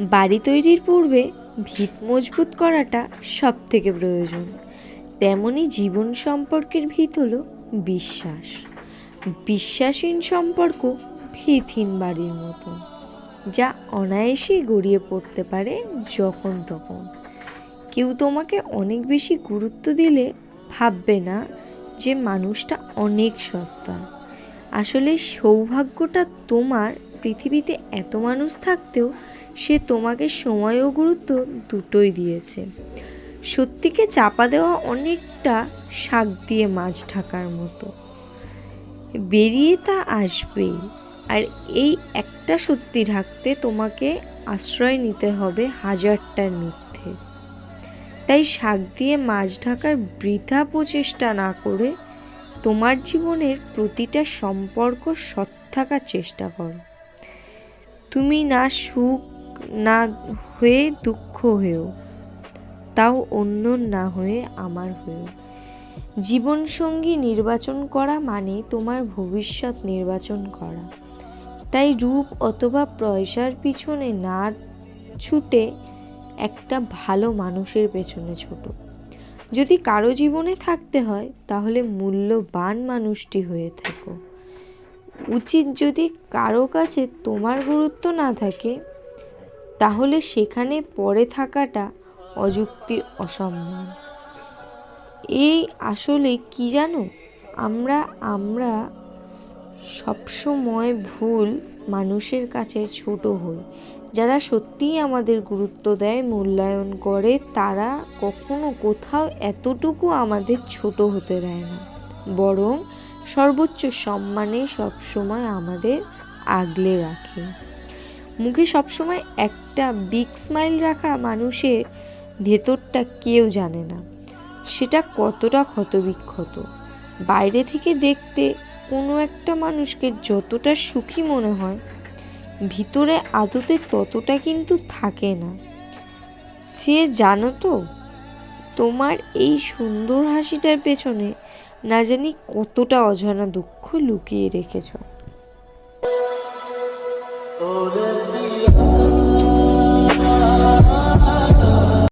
বাড়ি তৈরির পূর্বে ভিত মজবুত করাটা সব থেকে প্রয়োজন। তেমনই জীবন সম্পর্কের ভিত হলো বিশ্বাস। বিশ্বাসহীন সম্পর্ক ভিতহীন বাড়ির মতো, যা অনায়াসেই গড়িয়ে পড়তে পারে যখন তখন। কেউ তোমাকে অনেক বেশি গুরুত্ব দিলে ভাববে না যে মানুষটা অনেক সস্তা। আসলে সৌভাগ্যটা তোমার পৃথিবীতে এত মানুষ থাকতেও সে তোমাকে সময় ও গুরুত্ব দুটোই দিয়েছে। সত্যিকে চাপা দেওয়া অনেকটা শাক দিয়ে মাছ ঢাকার মতো। বেরিয়ে তা আসবেই, আর এই একটা সত্যি ঢাকতে তোমাকে আশ্রয় নিতে হবে হাজারটার মিথ্যে। তাই শাক দিয়ে মাছ ঢাকার বৃথা প্রচেষ্টা না করে তোমার জীবনের প্রতিটা সম্পর্ক সৎ থাকার চেষ্টা করো। তুমি না সুখ, না হয়ে দুঃখ হয়েও, তাও অন্য না হয়ে আমার হয়েও। জীবনসঙ্গী নির্বাচন করা মানে তোমার ভবিষ্যৎ নির্বাচন করা। তাই রূপ অথবা পয়সার পিছনে না ছুটে একটা ভালো মানুষের পেছনে ছোটো। যদি কারও জীবনে থাকতে হয়, তাহলে মূল্যবান মানুষটি হয়ে থাকো। উচিত যদি কারও কাছে তোমার গুরুত্ব না থাকে, তাহলে সেখানে পড়ে থাকাটা অযুক্তির অসম্মান। এই আসলে কি জানো? আমরা আমরা সবসময় ভুল মানুষের কাছে ছোট হই। যারা সত্যিই আমাদের গুরুত্ব দেয়, মূল্যায়ন করে, তারা কখনো কোথাও এতটুকু আমাদের ছোট হতে দেয় না। বরং সর্বোচ্চ সম্মানে সবসময় আমাদের আগলে রাখে। মুখে সবসময় একটা বিগ স্মাইল রাখা মানুষের ভেতরটা কেউ জানে না। সেটা কতটা ক্ষতবিক্ষত। বাইরে থেকে দেখতে কোনো একটা মানুষকে যতটা সুখী মনে হয়, ভিতরে আদতে ততটা কিন্তু থাকে না। সে জানো তো, তোমার এই সুন্দর হাসিটার পেছনে না জানি কতটা অজানা দুঃখ লুকিয়ে রেখেছ। Oh,